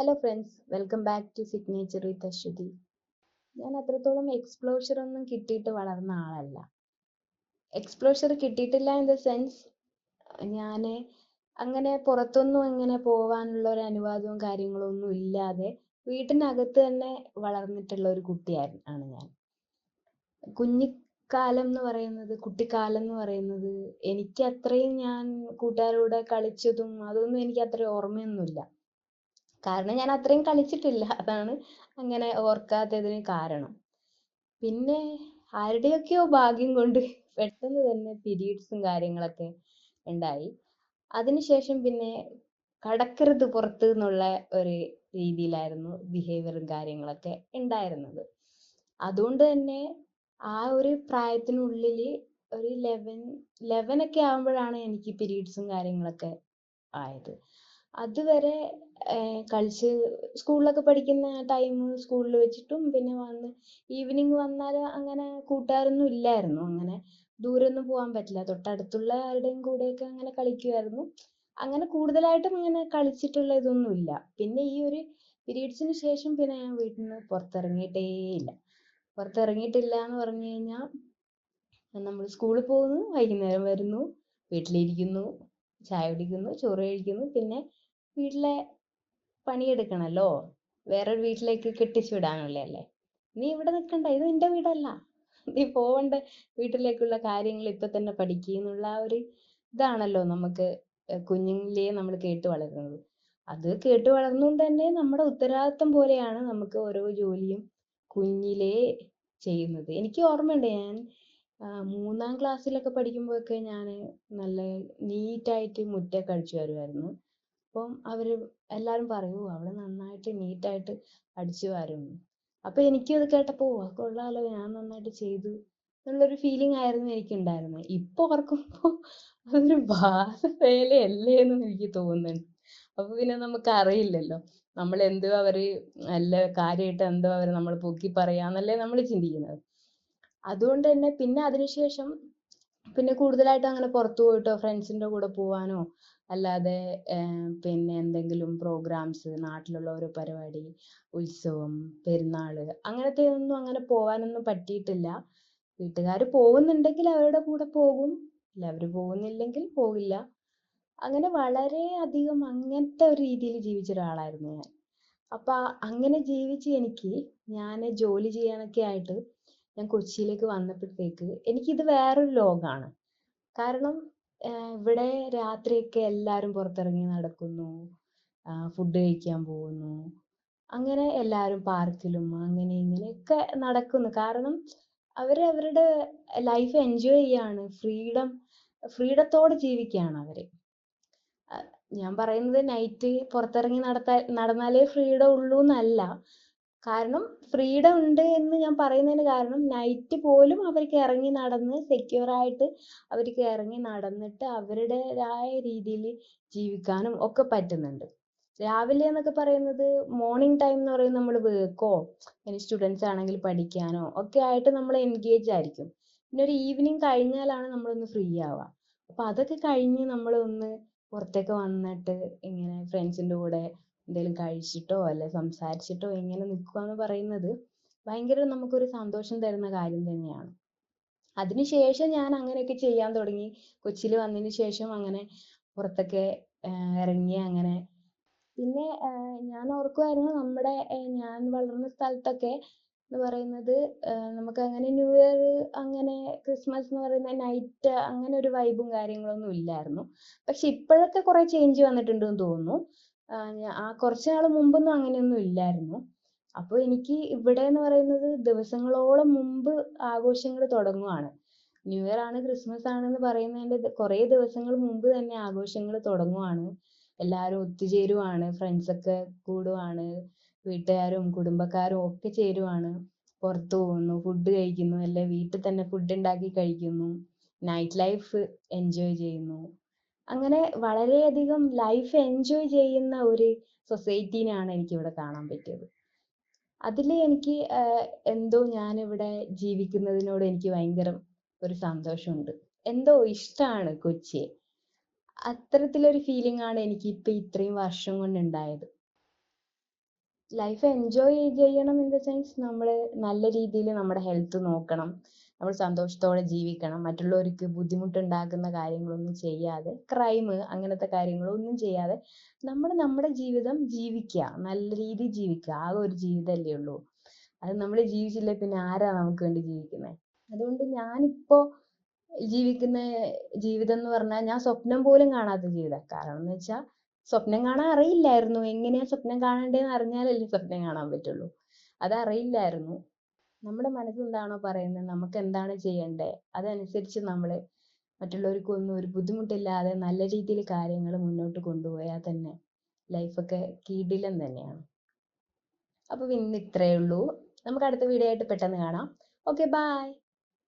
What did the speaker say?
Hello friends welcome back to signature with Aswathy ഞാൻ അത്രത്തോളം exposure ഒന്നും കിട്ടിയിട്ട് വളർന്ന ആളല്ല. എക്സ്പ്ലോഷർ കിട്ടിയിട്ടില്ല ഇൻ ദ സെൻസ് ഞാൻ അങ്ങനെ പുറത്തൊന്നും ഇങ്ങനെ പോവാനുള്ള ഒരു അനുവാദവും കാര്യങ്ങളും ഒന്നും ഇല്ലാതെ വീട്ടിനകത്ത് തന്നെ വളർന്നിട്ടുള്ള ഒരു കുട്ടിയായിരുന്നു ആണ് ഞാൻ. കുഞ്ഞിക്കാലം എന്ന് പറയുന്നത് കുട്ടിക്കാലം എന്ന് പറയുന്നത് എനിക്ക് അത്രയും ഞാൻ കൂട്ടുകാരോട് കളിച്ചതും അതൊന്നും എനിക്ക് അത്ര ഓർമ്മയൊന്നുമില്ല. കാരണം ഞാൻ അത്രയും കളിച്ചിട്ടില്ല. അതാണ് അങ്ങനെ ഓർക്കാത്തതിന് കാരണം. പിന്നെ ആരുടെയൊക്കെയോ ഭാഗ്യം കൊണ്ട് പെട്ടെന്ന് തന്നെ പീരീഡ്സും കാര്യങ്ങളൊക്കെ ഉണ്ടായി. അതിനുശേഷം പിന്നെ കടക്കരുത് പുറത്ത് എന്നുള്ള ഒരു രീതിയിലായിരുന്നു ബിഹേവിയറും കാര്യങ്ങളൊക്കെ ഉണ്ടായിരുന്നത്. അതുകൊണ്ട് തന്നെ ആ ഒരു പ്രായത്തിനുള്ളിൽ ഒരു ലെവൻ ലെവൻ ഒക്കെ ആകുമ്പോഴാണ് എനിക്ക് പീരീഡ്സും കാര്യങ്ങളൊക്കെ ആയത്. അതുവരെ കളിച്ച് സ്കൂളിലൊക്കെ പഠിക്കുന്ന ടൈം സ്കൂളിൽ വെച്ചിട്ടും പിന്നെ വന്ന് ഈവനിങ് വന്നാൽ അങ്ങനെ കൂട്ടുകാരൊന്നും ഇല്ലായിരുന്നു. അങ്ങനെ ദൂരൊന്നും പോകാൻ പറ്റില്ല. തൊട്ടടുത്തുള്ള ആരുടെയും കൂടെയൊക്കെ അങ്ങനെ കളിക്കുമായിരുന്നു അങ്ങനെ കൂടുതലായിട്ടും അങ്ങനെ കളിച്ചിട്ടുള്ള ഇതൊന്നും ഇല്ല. പിന്നെ ഈ ഒരു പീരീഡ്സിന് ശേഷം പിന്നെ ഞാൻ വീട്ടിൽ നിന്ന് പുറത്തിറങ്ങിയിട്ടേ ഇല്ല. പുറത്തിറങ്ങിയിട്ടില്ല എന്ന് പറഞ്ഞു കഴിഞ്ഞാൽ നമ്മൾ സ്കൂളിൽ പോകുന്നു വൈകുന്നേരം വരുന്നു വീട്ടിലിരിക്കുന്നു ചായ കുടിക്കുന്നു ചോറ് കഴിക്കുന്നു പിന്നെ വീട്ടിലെ പണിയെടുക്കണമല്ലോ വേറൊരു വീട്ടിലേക്ക് കെട്ടിച്ചു വിടാനല്ലേ അല്ലേ? നീ ഇവിടെ നിൽക്കണ്ട ഇത് നിന്റെ വീടല്ല. നീ പോവണ്ട വീട്ടിലേക്കുള്ള കാര്യങ്ങൾ ഇപ്പൊ തന്നെ പഠിക്കുന്നുള്ള ആ ഒരു ഇതാണല്ലോ നമുക്ക് കുഞ്ഞിലേ നമ്മൾ കേട്ട് വളരുന്നത്. അത് കേട്ട് വളർന്നുകൊണ്ട് തന്നെ നമ്മുടെ ഉത്തരവാദിത്തം പോലെയാണ് നമുക്ക് ഓരോ ജോലിയും കുഞ്ഞിലേ ചെയ്യുന്നത്. എനിക്ക് ഓർമ്മയുണ്ട് ഞാൻ മൂന്നാം ക്ലാസ്സിലൊക്കെ പഠിക്കുമ്പോഴൊക്കെ ഞാൻ നല്ല നീറ്റായിട്ട് മുറ്റമൊക്കെ അടിച്ചു വരുമായിരുന്നു. അപ്പം അവർ എല്ലാവരും പറയും അവൾ നന്നായിട്ട് നീറ്റായിട്ട് അടിച്ചു വാരുമെന്ന് അപ്പം എനിക്കും അത് കേട്ടപ്പോൾ ഓ കൊള്ളാലോ ഞാൻ നന്നായിട്ട് ചെയ്തു. എന്നുള്ളൊരു ഫീലിംഗ് ആയിരുന്നു എനിക്ക് ഉണ്ടായിരുന്നത് ഇപ്പോൾ ഓർക്കുമ്പോൾ അതൊരു ബാലവേലയല്ലേ എന്ന് എനിക്ക് തോന്നുന്നുണ്ട്. അപ്പോൾ പിന്നെ നമുക്ക് അറിയില്ലല്ലോ നമ്മൾ എന്തോ അവർ നല്ല കാര്യമായിട്ട് എന്തോ അവർ നമ്മൾ പൊക്കി പറയാന്നല്ലേ നമ്മൾ ചിന്തിക്കുന്നത്. അതുകൊണ്ട് തന്നെ പിന്നെ അതിനുശേഷം പിന്നെ കൂടുതലായിട്ട് അങ്ങനെ പുറത്തു പോയിട്ടോ ഫ്രണ്ട്സിന്റെ കൂടെ പോവാനോ അല്ലാതെ പിന്നെ എന്തെങ്കിലും പ്രോഗ്രാംസ് നാട്ടിലുള്ള ഓരോ പരിപാടി ഉത്സവം പെരുന്നാൾ അങ്ങനത്തെ ഒന്നും അങ്ങനെ പോവാനൊന്നും പറ്റിയിട്ടില്ല. വീട്ടുകാർ പോകുന്നുണ്ടെങ്കിൽ അവരുടെ കൂടെ പോകും. അല്ല അവർ പോകുന്നില്ലെങ്കിൽ പോകില്ല. അങ്ങനെ വളരെ അധികം അങ്ങനത്തെ ഒരു രീതിയിൽ ജീവിച്ച ഒരാളായിരുന്നു ഞാൻ. അപ്പം അങ്ങനെ ജീവിച്ച് എനിക്ക് ഞാൻ ജോലി ചെയ്യാനൊക്കെ ആയിട്ട് ഞാൻ കൊച്ചിയിലേക്ക് വന്നപ്പോഴത്തേക്ക് എനിക്കിത് വേറൊരു ലോകമാണ് കാരണം ഇവിടെ രാത്രിയൊക്കെ എല്ലാവരും പുറത്തിറങ്ങി നടക്കുന്നു ഫുഡ് കഴിക്കാൻ പോകുന്നു. അങ്ങനെ എല്ലാവരും പാർക്കിലും അങ്ങനെ ഇങ്ങനെയൊക്കെ നടക്കുന്നു. കാരണം അവർ അവരുടെ ലൈഫ് എൻജോയ് ചെയ്യാണ്. ഫ്രീഡം ഫ്രീഡത്തോടെ ജീവിക്കുകയാണ് അവർ ഞാൻ പറയുന്നത് നൈറ്റ് പുറത്തിറങ്ങി നടത്താ നടന്നാലേ ഫ്രീഡം ഉള്ളൂ എന്നല്ല കാരണം ഫ്രീഡം ഉണ്ട് എന്ന് ഞാൻ പറയുന്നതിന് കാരണം നൈറ്റ് പോലും അവർക്ക് ഇറങ്ങി നടന്ന് സെക്യൂർ ആയിട്ട് അവർക്ക് ഇറങ്ങി നടന്നിട്ട് അവരുടേതായ രീതിയിൽ ജീവിക്കാനും ഒക്കെ പറ്റുന്നുണ്ട്. രാവിലെ എന്നൊക്കെ പറയുന്നത് മോർണിംഗ് ടൈം എന്ന് പറയുന്നത് നമ്മൾ വർക്കോ ഇനി സ്റ്റുഡൻസ് ആണെങ്കിൽ പഠിക്കാനോ ഒക്കെ ആയിട്ട് നമ്മൾ എൻഗേജ് ആയിരിക്കും. പിന്നെ ഒരു ഈവനിങ് കഴിഞ്ഞാലാണ് നമ്മളൊന്ന് ഫ്രീ ആവുക. അപ്പോൾ അതൊക്കെ കഴിഞ്ഞ് നമ്മൾ ഒന്ന് പുറത്തേക്ക് വന്നിട്ട് ഇങ്ങനെ ഫ്രണ്ട്സിന്റെ കൂടെ എന്തെങ്കിലും കഴിച്ചിട്ടോ അല്ലെ സംസാരിച്ചിട്ടോ ഇങ്ങനെ നിൽക്കുക എന്ന് പറയുന്നത് ഭയങ്കര നമുക്കൊരു സന്തോഷം തരുന്ന കാര്യം തന്നെയാണ്. അതിനുശേഷം ഞാൻ അങ്ങനെയൊക്കെ ചെയ്യാൻ തുടങ്ങി. കൊച്ചിയിൽ വന്നതിന് ശേഷം അങ്ങനെ പുറത്തൊക്കെ ഇറങ്ങി അങ്ങനെ. പിന്നെ ഞാൻ ഓർക്കുമായിരുന്നു നമ്മുടെ ഞാൻ വളർന്ന സ്ഥലത്തൊക്കെ എന്ന് പറയുന്നത് നമുക്ക് അങ്ങനെ ന്യൂ ഇയർ അങ്ങനെ ക്രിസ്മസ് എന്ന് പറയുന്ന നൈറ്റ് അങ്ങനെ ഒരു വൈബും കാര്യങ്ങളൊന്നും ഇല്ലായിരുന്നു. പക്ഷെ ഇപ്പോഴൊക്കെ കുറെ ചേഞ്ച് വന്നിട്ടുണ്ടെന്ന് തോന്നുന്നു. ആ കുറച്ച് നാൾ മുമ്പൊന്നും അങ്ങനെയൊന്നും ഇല്ലായിരുന്നു. അപ്പോൾ എനിക്ക് ഇവിടെ എന്ന് പറയുന്നത് ദിവസങ്ങളോളം മുമ്പ് ആഘോഷങ്ങൾ തുടങ്ങുവാണ്. ന്യൂ ഇയർ ആണ് ക്രിസ്മസ് ആണെന്ന് പറയുന്നതിന്റെ കുറേ ദിവസങ്ങൾ മുമ്പ് തന്നെ ആഘോഷങ്ങൾ തുടങ്ങുവാണ്. എല്ലാവരും ഒത്തുചേരുവാണ് ഫ്രണ്ട്സൊക്കെ കൂടുവാണ് വീട്ടുകാരും കുടുംബക്കാരും ഒക്കെ ചേരുവാണ്. പുറത്തു പോകുന്നു ഫുഡ് കഴിക്കുന്നു അല്ലെ വീട്ടിൽ തന്നെ ഫുഡ് ഉണ്ടാക്കി കഴിക്കുന്നു നൈറ്റ് ലൈഫ് എൻജോയ് ചെയ്യുന്നു. അങ്ങനെ വളരെയധികം ലൈഫ് എൻജോയ് ചെയ്യുന്ന ഒരു സൊസൈറ്റീനാണ് എനിക്ക് ഇവിടെ കാണാൻ പറ്റിയത്. അതിൽ എനിക്ക് എന്തോ ഞാനിവിടെ ജീവിക്കുന്നതിനോട് എനിക്ക് ഭയങ്കര ഒരു സന്തോഷമുണ്ട്. എന്തോ ഇഷ്ടമാണ് കൊച്ചിയെ. അത്തരത്തിലൊരു ഫീലിംഗ് ആണ് എനിക്ക് ഇപ്പം ഇത്രയും വർഷം കൊണ്ട് ഉണ്ടായത് ലൈഫ് എൻജോയ് ചെയ്യണം ഇൻ ദ സെൻസ് നമ്മൾ നല്ല രീതിയിൽ നമ്മുടെ ഹെൽത്ത് നോക്കണം. നമ്മൾ സന്തോഷത്തോടെ ജീവിക്കണം. മറ്റുള്ളവർക്ക് ബുദ്ധിമുട്ടുണ്ടാക്കുന്ന കാര്യങ്ങളൊന്നും ചെയ്യാതെ ക്രൈം അങ്ങനത്തെ കാര്യങ്ങളൊന്നും ചെയ്യാതെ നമ്മൾ നമ്മുടെ ജീവിതം ജീവിക്കുക. നല്ല രീതിയിൽ ജീവിക്കുക. ആ ഒരു ജീവിതമല്ലേ ഉള്ളൂ. അത് നമ്മൾ ജീവിച്ചില്ലേ പിന്നെ ആരാ നമുക്ക് വേണ്ടി ജീവിക്കുന്നത് അതുകൊണ്ട് ഞാനിപ്പോ ജീവിക്കുന്ന ജീവിതം എന്ന് പറഞ്ഞാൽ ഞാൻ സ്വപ്നം പോലും കാണാത്ത ജീവിതം. കാരണം എന്ന് വെച്ചാൽ സ്വപ്നം കാണാൻ അറിയില്ലായിരുന്നു. എങ്ങനെയാ സ്വപ്നം കാണണ്ടേന്ന് അറിഞ്ഞാലല്ലേ സ്വപ്നം കാണാൻ പറ്റുള്ളൂ. അതറിയില്ലായിരുന്നു നമ്മുടെ മനസ്സ് എന്താണോ പറയുന്നത്? നമുക്ക് എന്താണ് ചെയ്യേണ്ടേ? അതനുസരിച്ച് നമ്മൾ മറ്റുള്ളവർക്കൊന്നും ഒരു ബുദ്ധിമുട്ടില്ലാതെ നല്ല രീതിയിൽ കാര്യങ്ങൾ മുന്നോട്ട് കൊണ്ടുപോയാൽ തന്നെ ലൈഫൊക്കെ കിടിലം തന്നെയാണ്. അപ്പോൾ ഇന്ന് ഇത്രയേ ഉള്ളൂ. നമുക്ക് അടുത്ത വീഡിയോ ആയിട്ട് പെട്ടെന്ന് കാണാം. Okay bye